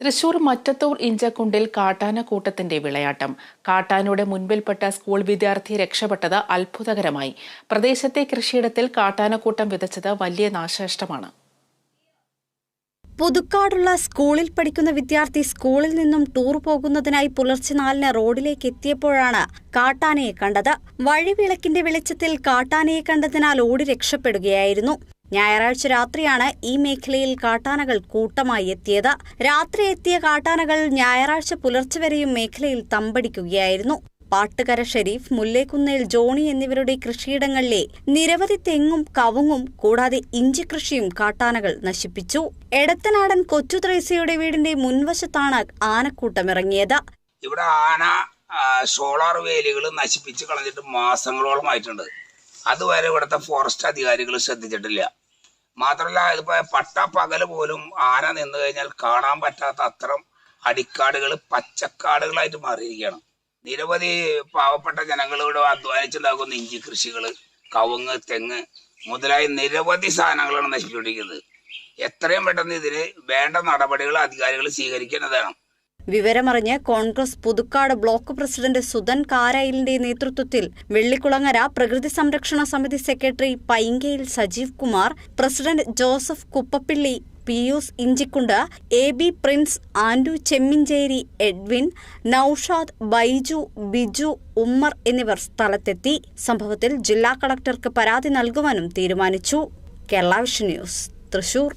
തൃശൂർ മറ്റത്തൂർ ഇഞ്ചക്കുണ്ടിൽ കാട്ടാനക്കൂട്ടത്തിന്റെ വിളയാട്ടം. കാട്ടാനയുടെ മുൻപിൽപ്പെട്ട സ്കൂൾ വിദ്യാർത്ഥി രക്ഷപ്പെട്ടത് അത്ഭുതകരമായി. പ്രദേശത്തെ കൃഷിയിടത്തിൽ കാട്ടാനക്കൂട്ടം വിതച്ചത് വലിയ നാശനഷ്ടമാണ്. പുതുക്കാടുള്ള സ്കൂളിൽ പഠിക്കുന്ന വിദ്യാർത്ഥി സ്കൂളിൽ നിന്നും ടൂർ പോകുന്നതിനായി പുലർച്ചെ നാലിന് റോഡിലേക്ക് എത്തിയപ്പോഴാണ് കാട്ടാനയെ കണ്ടത്. വഴിവിളക്കിന്റെ വെളിച്ചത്തിൽ കാട്ടാനയെ കണ്ടതിനാൽ ഓടി രക്ഷപ്പെടുകയായിരുന്നു. ഞായറാഴ്ച രാത്രിയാണ് ഈ മേഖലയിൽ കാട്ടാനകൾ കൂട്ടമായി എത്തിയത്. രാത്രി എത്തിയ കാട്ടാനകൾ ഞായറാഴ്ച പുലർച്ചെ വരെയും മേഖലയിൽ തമ്പടിക്കുകയായിരുന്നു. പാട്ടുകര ഷെരീഫ് മുല്ലേക്കുന്നേൽ ജോണി എന്നിവരുടെ കൃഷിയിടങ്ങളിലെ നിരവധി തെങ്ങും കവുങ്ങും കൂടാതെ ഇഞ്ചി കൃഷിയും കാട്ടാനകൾ നശിപ്പിച്ചു. എടത്തനാടൻ കൊച്ചു ത്രേസ്യയുടെ വീടിന്റെ മുൻവശത്താണ് ആനക്കൂട്ടമിറങ്ങിയത്. ഇവിടെ ആന സോളാർ വേലികൾ നശിപ്പിച്ച് കളഞ്ഞിട്ട് മാസങ്ങളോളമായിട്ടുണ്ട്. അതുവരെ ഇവിടുത്തെ ഫോറസ്റ്റ് അധികാരികൾ ശ്രദ്ധിച്ചിട്ടില്ല. മാത്രമല്ല ഇതിപ്പോ പട്ട പകൽ പോലും ആന നിന്ന് കഴിഞ്ഞാൽ കാണാൻ പറ്റാത്ത അത്തരം അടിക്കാടുകൾ പച്ചക്കാടുകളായിട്ട് മാറിയിരിക്കുകയാണ്. നിരവധി പാവപ്പെട്ട ജനങ്ങളിവിടെ അധ്വാനിച്ചുണ്ടാക്കുന്ന ഇഞ്ചി കൃഷികൾ കവുങ്ങ് തെങ്ങ് മുതലായ നിരവധി സാധനങ്ങളാണ് നശിപ്പിച്ചുകൊണ്ടിരിക്കുന്നത്. എത്രയും പെട്ടെന്ന് ഇതിന് വേണ്ട നടപടികൾ അധികാരികൾ സ്വീകരിക്കേണ്ടതാണ്. വിവരമറിഞ്ഞ് കോൺഗ്രസ് പുതുക്കാട് ബ്ലോക്ക് പ്രസിഡന്റ് സുധൻ കാരായിലിന്റെ നേതൃത്വത്തിൽ വെള്ളിക്കുളങ്ങര പ്രകൃതി സംരക്ഷണ സമിതി secretary Painkayil Sajeev Kumar president Joseph Kuppappilly Pius Inchikund A B Prince Andu Chemmincherry Edwin Noushad Baiju Biju Ummer എന്നിവർ സ്ഥലത്തെത്തി. സംഭവത്തിൽ ജില്ലാ കളക്ടർക്ക് പരാതി നൽകുവാനും തീരുമാനിച്ചു. Kerala vision news Thrissur.